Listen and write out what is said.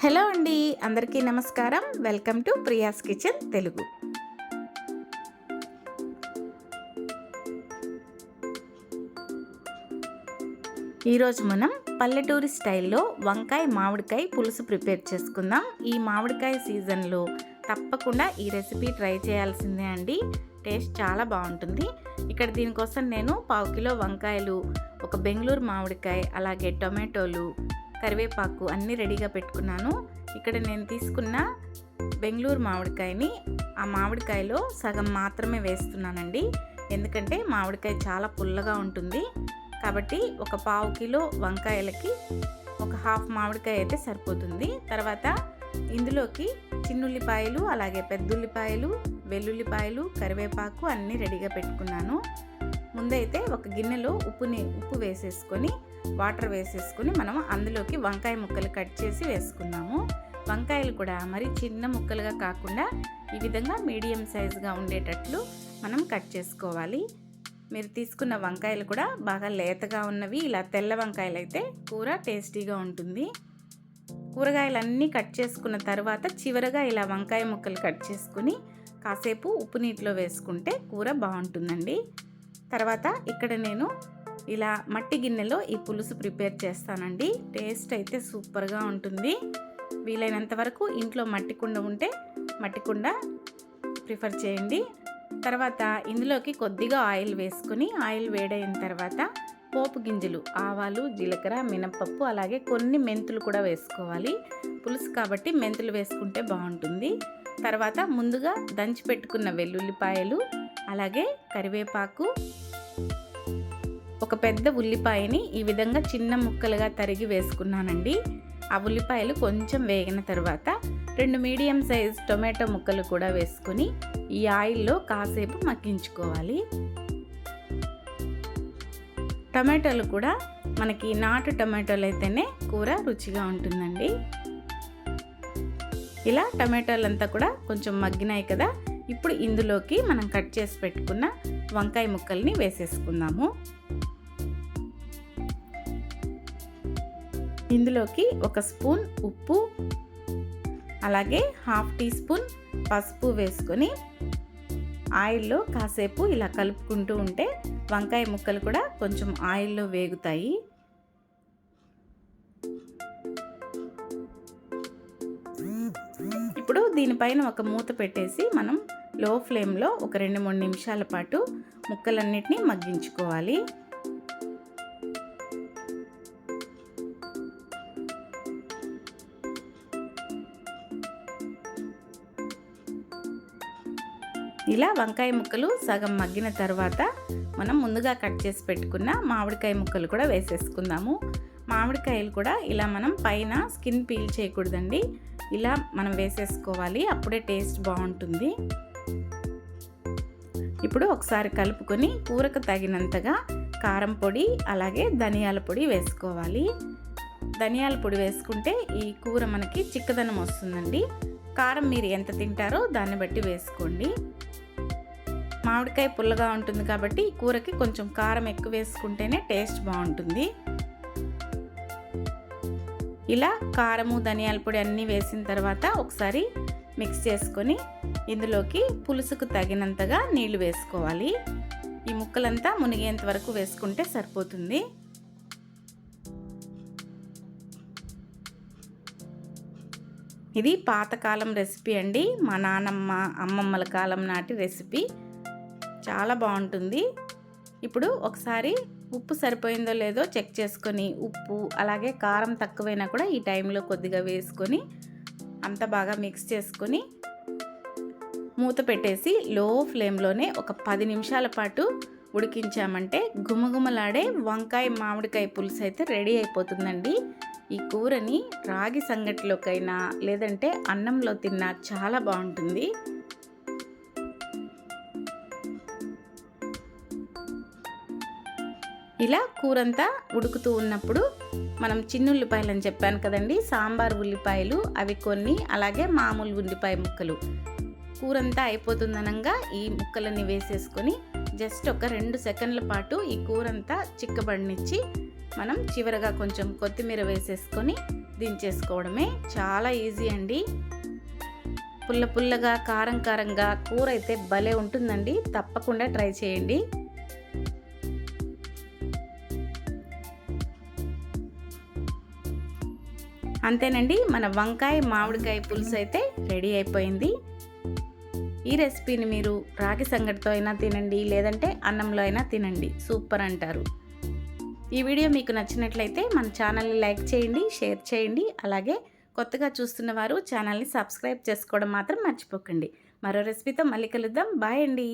Hello అండి అందరికీ నమస్కారం. Welcome to Priya's kitchen Telugu. ఈరోజు మనం పల్లెటూరి స్టైల్లో వంకాయ మామిడికాయ పులుసు ప్రిపేర్ చేసుకుందాం. ఈ మామిడికాయ సీజన్లో తప్పకుండా ఈ రెసిపీ ట్రై చేయాల్సిందే అండి. టేస్ట్ చాలా బాగుంటుంది. ఇక్కడ దీనికోసం నేను పావు కిలో వంకాయలు ఒక బెంగళూరు మామిడికాయ అలాగే టొమాటోలు కరివేపాకు అన్నీ రెడీగా పెట్టుకున్నాను. ఇక్కడ నేను తీసుకున్న బెంగళూరు మామిడికాయని ఆ మామిడికాయలో సగం మాత్రమే వేస్తున్నానండి. ఎందుకంటే మామిడికాయ చాలా పుల్లగా ఉంటుంది. కాబట్టి ఒక పావు కిలో వంకాయలకి ఒక హాఫ్ మామిడికాయ అయితే సరిపోతుంది. తర్వాత ఇందులోకి చిన్నుల్లిపాయలు అలాగే పెద్దుల్లిపాయలు వెల్లుల్లిపాయలు కరివేపాకు అన్నీ రెడీగా పెట్టుకున్నాను. ముందైతే ఒక గిన్నెలో ఉప్పుని ఉప్పు వేసేసుకొని వాటర్ వేసేసుకుని మనం అందులోకి వంకాయ ముక్కలు కట్ చేసి వేసుకున్నాము. వంకాయలు కూడా మరి చిన్న ముక్కలుగా కాకుండా ఈ విధంగా మీడియం సైజుగా ఉండేటట్లు మనం కట్ చేసుకోవాలి. మీరు తీసుకున్న వంకాయలు కూడా బాగా లేతగా ఉన్నవి ఇలా తెల్ల వంకాయలు అయితే కూర టేస్టీగా ఉంటుంది. కూరగాయలన్నీ కట్ చేసుకున్న తర్వాత చివరగా ఇలా వంకాయ ముక్కలు కట్ చేసుకుని కాసేపు ఉప్పు నీటిలో వేసుకుంటే కూర బాగుంటుందండి. తర్వాత ఇక్కడ నేను ఇలా మట్టి గిన్నెలో ఈ పులుసు ప్రిపేర్ చేస్తానండి. టేస్ట్ అయితే సూపర్గా ఉంటుంది. వీలైనంత వరకు ఇంట్లో మట్టి కుండ ఉంటే మట్టి కుండ ప్రిఫర్ చేయండి. తర్వాత ఇందులోకి కొద్దిగా ఆయిల్ వేసుకొని ఆయిల్ వేడైన తర్వాత పోపు గింజలు ఆవాలు జీలకర్ర మినపప్పు అలాగే కొన్ని మెంతులు కూడా వేసుకోవాలి. పులుసు కాబట్టి మెంతులు వేసుకుంటే బాగుంటుంది. తర్వాత ముందుగా దంచి పెట్టుకున్న వెల్లుల్లిపాయలు అలాగే కరివేపాకు ఒక పెద్ద ఉల్లిపాయని ఈ విధంగా చిన్న ముక్కలుగా తరిగి వేసుకున్నానండి. ఆ ఉల్లిపాయలు కొంచెం వేగిన తర్వాత రెండు మీడియం సైజ్ టొమాటో ముక్కలు కూడా వేసుకొని ఈ ఆయిల్లో కాసేపు మగ్గించుకోవాలి. టమాటోలు కూడా మనకి నాటు టమాటోలు అయితేనే కూర రుచిగా ఉంటుందండి. ఇలా టమాటోలంతా కూడా కొంచెం మగ్గినాయి కదా ఇప్పుడు ఇందులోకి మనం కట్ చేసి పెట్టుకున్న వంకాయ ముక్కల్ని వేసేసుకుందాము. ఇందులోకి ఒక స్పూన్ ఉప్పు అలాగే హాఫ్ టీ స్పూన్ పసుపు వేసుకొని ఆయిల్లో కాసేపు ఇలా కలుపుకుంటూ ఉంటే వంకాయ ముక్కలు కూడా కొంచెం ఆయిల్లో వేగుతాయి. ఇప్పుడు దీనిపైన ఒక మూత పెట్టేసి మనం లో ఫ్లేమ్లో ఒక రెండు మూడు నిమిషాల పాటు ముక్కలన్నిటిని మగ్గించుకోవాలి. ఇలా వంకాయ ముక్కలు సగం మగ్గిన తర్వాత మనం ముందుగా కట్ చేసి పెట్టుకున్న మామిడికాయ ముక్కలు కూడా వేసేసుకుందాము. మామిడికాయలు కూడా ఇలా మనం పైన స్కిన్ పీల్ చేయకూడదండి. ఇలా మనం వేసేసుకోవాలి అప్పుడే టేస్ట్ బాగుంటుంది. ఇప్పుడు ఒకసారి కలుపుకొని కూరకు తగినంతగా కారం పొడి అలాగే ధనియాల పొడి వేసుకోవాలి. ధనియాల పొడి వేసుకుంటే ఈ కూర మనకి చిక్కదనం వస్తుందండి. కారం మీరు ఎంత తింటారో దాన్ని బట్టి వేసుకోండి. మామిడికాయ పుల్లగా ఉంటుంది కాబట్టి కూరకి కొంచెం కారం ఎక్కువ వేసుకుంటేనే టేస్ట్ బాగుంటుంది. ఇలా కారము ధనియాల పొడి అన్నీ వేసిన తర్వాత ఒకసారి మిక్స్ చేసుకొని ఇందులోకి పులుసుకు తగినంతగా నీళ్ళు వేసుకోవాలి. ఈ ముక్కలంతా మునిగేంత వరకు వేసుకుంటే సరిపోతుంది. ఇది పాతకాలం రెసిపీ అండి. మా నానమ్మ అమ్మమ్మల కాలం నాటి రెసిపీ. చాలా బాగుంటుంది. ఇప్పుడు ఒకసారి ఉప్పు సరిపోయిందో లేదో చెక్ చేసుకొని ఉప్పు అలాగే కారం తక్కువైనా కూడా ఈ టైంలో కొద్దిగా వేసుకొని అంత బాగా మిక్స్ చేసుకొని మూత పెట్టేసి లో ఫ్లేమ్లోనే ఒక పది నిమిషాల పాటు ఉడికించామంటే గుమగుమలాడే వంకాయ మామిడికాయ పులుసు అయితే రెడీ అయిపోతుందండి. ఈ కూరని రాగి సంగటిలోకైనా లేదంటే అన్నంలో తిన్నా చాలా బాగుంటుంది. ఇలా కూరంతా ఉడుకుతూ ఉన్నప్పుడు మనం చిన్న ఉల్లిపాయలు అని చెప్పాను కదండి సాంబార్ ఉల్లిపాయలు అవి కొన్ని అలాగే మామూలు ఉల్లిపాయ ముక్కలు. కూరంతా అయిపోతుందనంగా ఈ ముక్కలని వేసేసుకొని జస్ట్ ఒక రెండు సెకండ్ల పాటు ఈ కూరంతా చిక్కబడినిచ్చి మనం చివరగా కొంచెం కొత్తిమీర వేసేసుకొని దించేసుకోవడమే చాలా ఈజీ అండి. పుల్ల పుల్లగా కారం కారంగా కూర అయితే భలే ఉంటుందండి. తప్పకుండా ట్రై చేయండి. అంతేనండి మన వంకాయ మామిడికాయ పులుసు అయితే రెడీ అయిపోయింది. ఈ రెసిపీని మీరు రాగి సంగటితో అయినా తినండి లేదంటే అన్నంలో అయినా తినండి. సూపర్ అంటారు. ఈ వీడియో మీకు నచ్చినట్లయితే మన ఛానల్ని లైక్ చేయండి షేర్ చేయండి. అలాగే కొత్తగా చూస్తున్న వారు ఛానల్ని సబ్స్క్రైబ్ చేసుకోవడం మాత్రం మర్చిపోకండి. మరో రెసిపీతో మళ్ళీ కలుద్దాం. బాయ్ అండి.